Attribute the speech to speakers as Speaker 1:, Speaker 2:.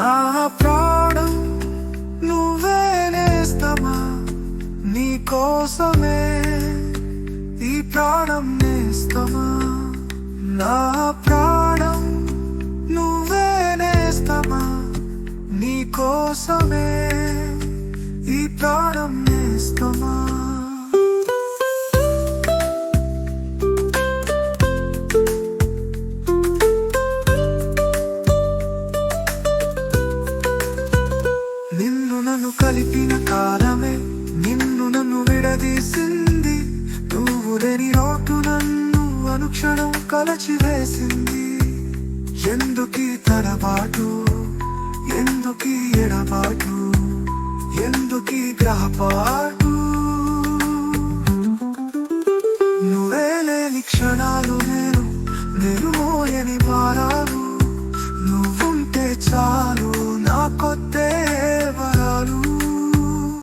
Speaker 1: నా ప్రాణం నువ్వే నేస్తమా? నీ కోసమే ఈ ప్రాణం నేస్తమా? నా ప్రాణం నువ్వే నేస్తమా? నీ కోసమే ఈ ప్రాణం నేస్తమా? కలిపిన కాలమే నిన్ను నన్ను విడదీసింది. నువ్వు లేని రోడ్డు నన్ను అనుక్షణం కలచి వేసింది ఎందుకి తడబాటు ఎందుకి ఎడబాటు? ఎందుకి గ్రహపాటు? నువ్వే లేని క్షణాలు నేను నేను మోయని మారాలు నువ్వుంటే చాలు.